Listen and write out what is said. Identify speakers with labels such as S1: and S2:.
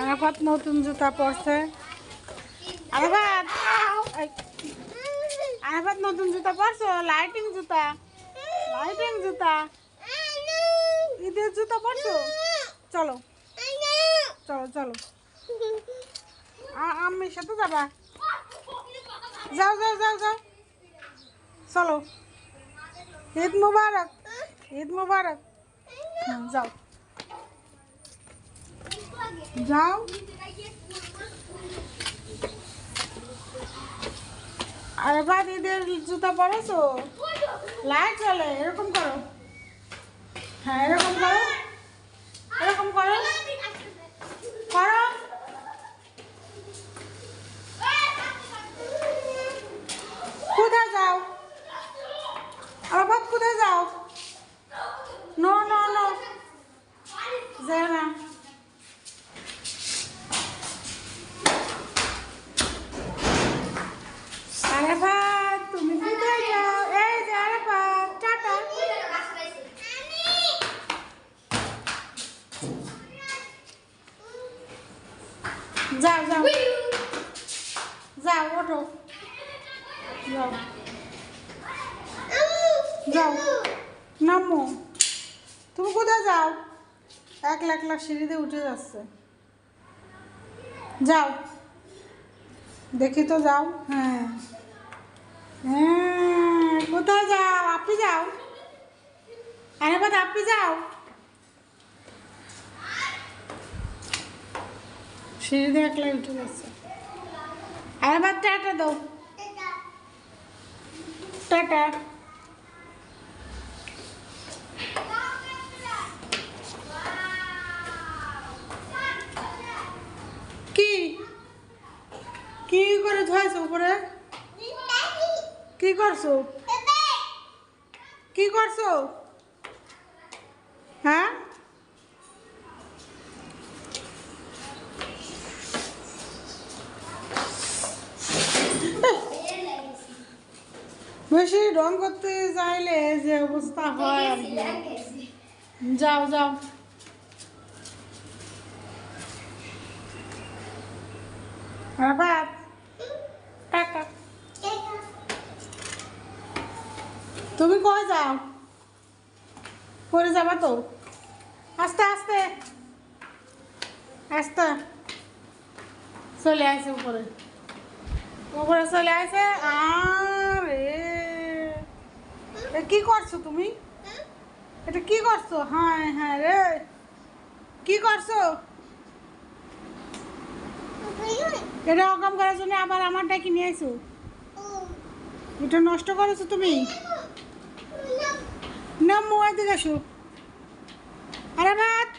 S1: আরাফাত নতুন জুতা পরছে। আরাফাত! আরাফাত নতুন জুতা পরছো? লাইটিং জুতা। লাইটিং জুতা। ঈদের জুতা পরছো? চলো। চলো চলো। আম্মির সাথে যাবা। যাও যাও যাও যাও। চলো। ঈদ মুবারক। ঈদ মুবারক। যাও। যাও। আর বাদ ঈদের জুতা পরেছো? লাইট চলে, এরকম করো। হ্যাঁ এরকম করো। এরকম করো কোথায় যাও আরাফাত কোথায় যাও নো নো নো যাও না আরাফাত তুমি কোথায় যাও এই যে আরাফাত টাটা যাও যাও। যাও ওঠো। যাও। যাও। নামো। তুমি কোথায় যাও? একলা একলা সিঁড়িতে উঠে যাচ্ছে। যাও। দেখি তো যাও। হ্যাঁ। হ্যাঁ কোথায় যাও? আপনি যাও। আরে বাদ আপনি যাও। সিঁড়িতে একলাই উঠে যাচ্ছে আরে বাদ টাটা দাও। টাটা। কি? কি করে ধোয়াইছো উপরে? কি করছ? কি করছ? হ্যাঁ? বেশি রং করতে চাইলে যে অবস্থা হয় আর কি। যাও যাও। তুমি কয় যাও? পরে যাবা তো? আস্তে আস্তে। আস্তে। চলে আসে উপরে। উপরে চলে আসে আরে কি করছ তুমি? এটা কি করছ? হ্যাঁ হ্যাঁ রে। কি করছ? এটা অকাম করার জন্য আবার আমারটা কিনে আইছো? এটা নষ্ট করেছ তুমি? না মোবাইল দিকে আসো। আরে ভাত!